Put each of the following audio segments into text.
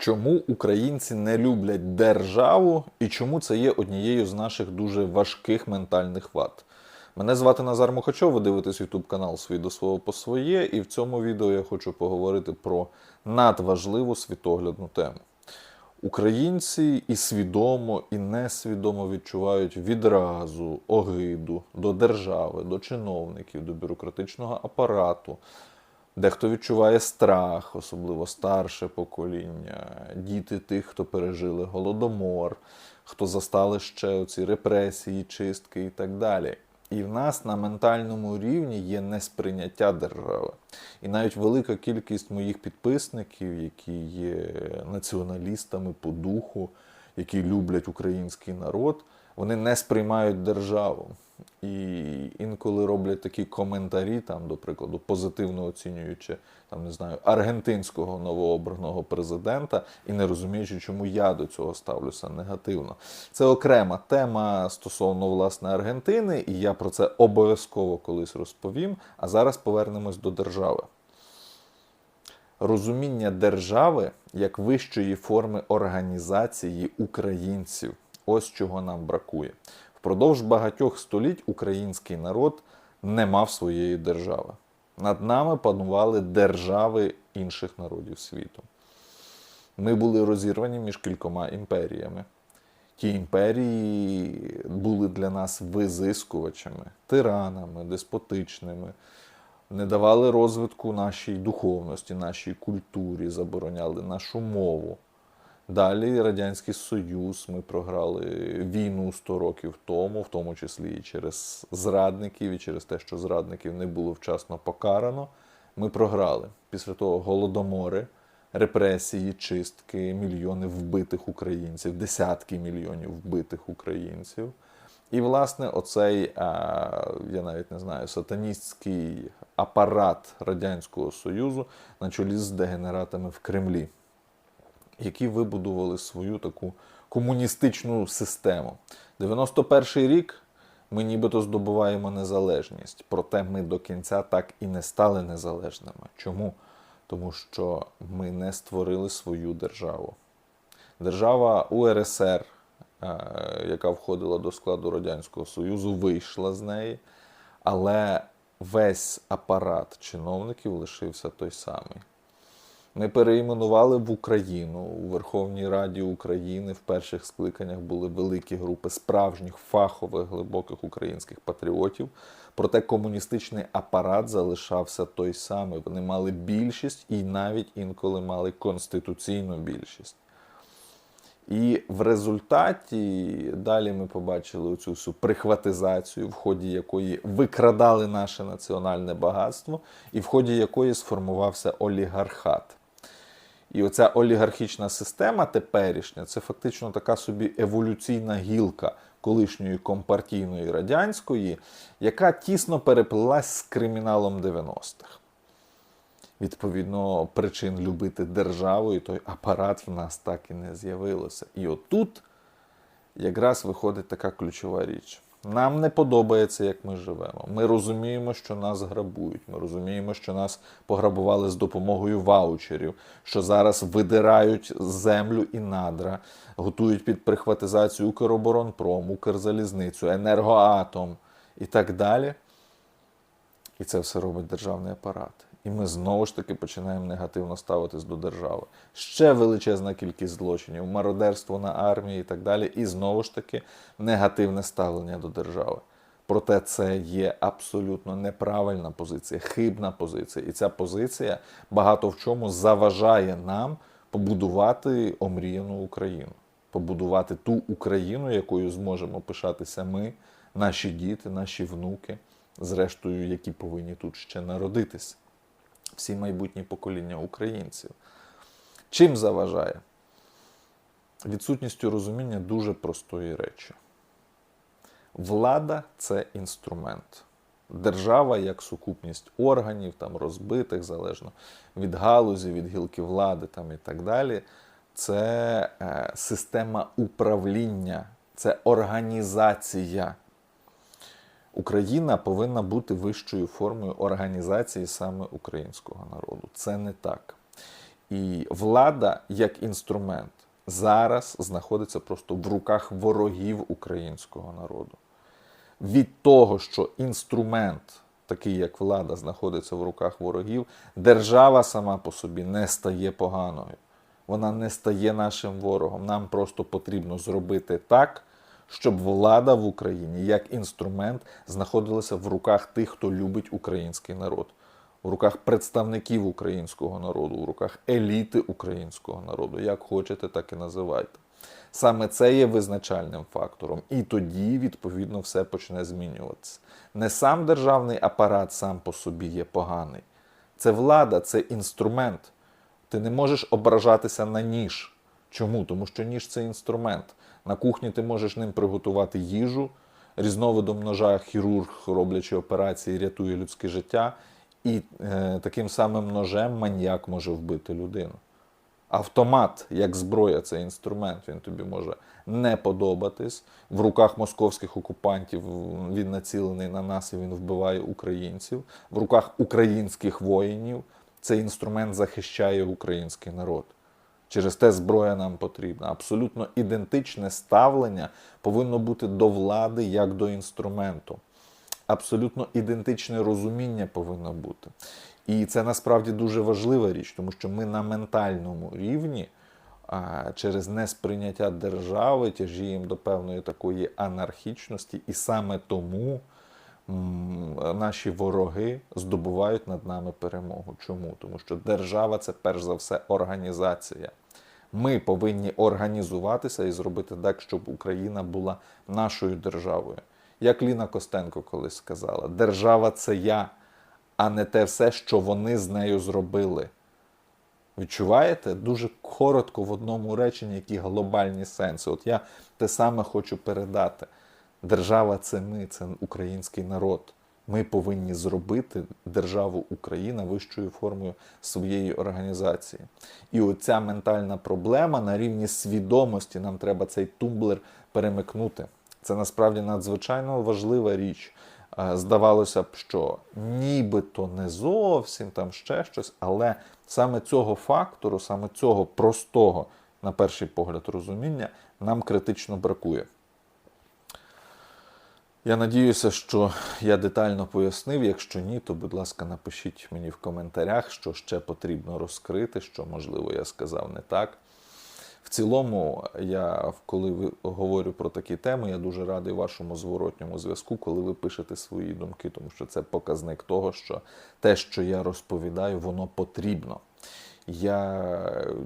Чому українці не люблять державу і чому це є однією з наших дуже важких ментальних вад? Мене звати Назар Мухачов, ви дивитесь YouTube канал Свій до свого по своє, і в цьому відео я хочу поговорити про надважливу світоглядну тему. Українці і свідомо, і несвідомо відчувають відразу огиду до держави, до чиновників, до бюрократичного апарату. Дехто відчуває страх, особливо старше покоління, діти тих, хто пережили голодомор, хто застали ще оці репресії, чистки і так далі. І в нас на ментальному рівні є несприйняття держави. І навіть велика кількість моїх підписників, які є націоналістами по духу, які люблять український народ, вони не сприймають державу. І інколи роблять такі коментарі, там, до прикладу, позитивно оцінюючи там, не знаю, аргентинського новообраного президента і не розуміючи, чому я до цього ставлюся негативно. Це окрема тема стосовно власне Аргентини, і я про це обов'язково колись розповім. А зараз повернемось до держави. Розуміння держави як вищої форми організації українців. Ось чого нам бракує. Впродовж багатьох століть український народ не мав своєї держави. Над нами панували держави інших народів світу. Ми були розірвані між кількома імперіями. Ті імперії були для нас визискувачами, тиранами, деспотичними, не давали розвитку нашій духовності, нашій культурі, забороняли нашу мову. Далі Радянський Союз, ми програли війну 100 років тому, в тому числі і через зрадників, і через те, що зрадників не було вчасно покарано. Ми програли. Після того голодомори, репресії, чистки, мільйони вбитих українців, десятки мільйонів вбитих українців. І, власне, оцей, я навіть не знаю, сатаністський апарат Радянського Союзу на чолі з дегенератами в Кремлі які вибудували свою таку комуністичну систему. 91-й рік ми нібито здобуваємо незалежність, проте ми до кінця так і не стали незалежними. Чому? Тому що ми не створили свою державу. Держава УРСР, яка входила до складу Радянського Союзу, вийшла з неї, але весь апарат чиновників лишився той самий. Ми переіменували в Україну у Верховній Раді України в перших скликаннях були великі групи справжніх фахових глибоких українських патріотів. Проте комуністичний апарат залишався той самий. Вони мали більшість і навіть інколи мали конституційну більшість. І в результаті далі ми побачили цю всю прихватизацію, в ході якої викрадали наше національне багатство, і в ході якої сформувався олігархат. І оця олігархічна система теперішня це фактично така собі еволюційна гілка колишньої компартійної радянської, яка тісно переплилась з криміналом 90-х. Відповідно, причин любити державу і той апарат в нас так і не з'явилося. І отут якраз виходить така ключова річ. Нам не подобається, як ми живемо. Ми розуміємо, що нас грабують. Ми розуміємо, що нас пограбували з допомогою ваучерів, що зараз видирають землю і надра, готують під прихватизацію Укроборонпром, Укрзалізницю, енергоатом і так далі. І це все робить державний апарат. І ми знову ж таки починаємо негативно ставитись до держави. Ще величезна кількість злочинів, мародерство на армії і так далі. І знову ж таки негативне ставлення до держави. Проте це є абсолютно неправильна позиція, хибна позиція. І ця позиція багато в чому заважає нам побудувати омріяну Україну, побудувати ту Україну, якою зможемо пишатися ми, наші діти, наші внуки, зрештою, які повинні тут ще народитися всі майбутні покоління українців. Чим заважає? Відсутністю розуміння дуже простої речі. Влада це інструмент. Держава як сукупність органів, там розбитих, залежно від галузі, від гілки влади там, і так далі. Це е, система управління, це організація. Україна повинна бути вищою формою організації саме українського народу. Це не так. І влада як інструмент зараз знаходиться просто в руках ворогів українського народу. Від того, що інструмент, такий як влада, знаходиться в руках ворогів, держава сама по собі не стає поганою. Вона не стає нашим ворогом. Нам просто потрібно зробити так, щоб влада в Україні як інструмент знаходилася в руках тих, хто любить український народ, в руках представників українського народу, в руках еліти українського народу. Як хочете, так і називайте. Саме це є визначальним фактором, і тоді, відповідно, все почне змінюватися. Не сам державний апарат сам по собі є поганий. Це влада, це інструмент. Ти не можеш ображатися на ніж. Чому? Тому що ніж це інструмент. На кухні ти можеш ним приготувати їжу, різновидом ножа хірург, роблячи операції, рятує людське життя, і е, таким самим ножем маньяк може вбити людину. Автомат, як зброя, це інструмент, він тобі може не подобатись. В руках московських окупантів він націлений на нас і він вбиває українців. В руках українських воїнів цей інструмент захищає український народ. Через те зброя нам потрібна. Абсолютно ідентичне ставлення повинно бути до влади як до інструменту. Абсолютно ідентичне розуміння повинно бути. І це насправді дуже важлива річ, тому що ми на ментальному рівні через несприйняття держави тяжіємо до певної такої анархічності, і саме тому наші вороги здобувають над нами перемогу. Чому? Тому що держава це перш за все організація. Ми повинні організуватися і зробити так, щоб Україна була нашою державою. Як Ліна Костенко колись сказала, держава це я, а не те все, що вони з нею зробили. Відчуваєте? Дуже коротко в одному реченні, які глобальні сенси. От я те саме хочу передати. Держава це ми, це український народ. Ми повинні зробити державу Україна вищою формою своєї організації. І оця ментальна проблема на рівні свідомості нам треба цей тумблер перемикнути. Це насправді надзвичайно важлива річ. Здавалося б, що нібито не зовсім там ще щось, але саме цього фактору, саме цього простого, на перший погляд, розуміння нам критично бракує. Я надіюся, що я детально пояснив. Якщо ні, то, будь ласка, напишіть мені в коментарях, що ще потрібно розкрити, що, можливо, я сказав не так. В цілому, я коли говорю про такі теми, я дуже радий вашому зворотньому зв'язку, коли ви пишете свої думки, тому що це показник того, що те, що я розповідаю, воно потрібно. Я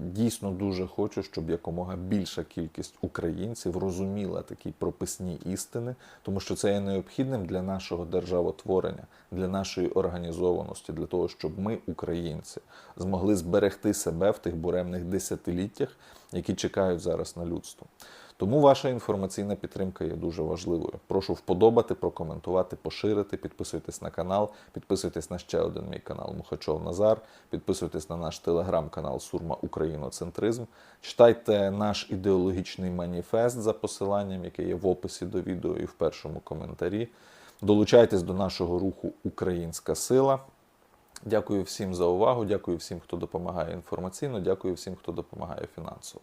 дійсно дуже хочу, щоб якомога більша кількість українців розуміла такі прописні істини, тому що це є необхідним для нашого державотворення, для нашої організованості, для того, щоб ми, українці, змогли зберегти себе в тих буремних десятиліттях, які чекають зараз на людство. Тому ваша інформаційна підтримка є дуже важливою. Прошу вподобати, прокоментувати, поширити, підписуйтесь на канал, підписуйтесь на ще один мій канал Мухачов Назар, підписуйтесь на наш телеграм-канал Сурма Україноцентризм. Читайте наш ідеологічний маніфест за посиланням, яке є в описі до відео і в першому коментарі. Долучайтесь до нашого руху Українська сила. Дякую всім за увагу. Дякую всім, хто допомагає інформаційно. Дякую всім, хто допомагає фінансово.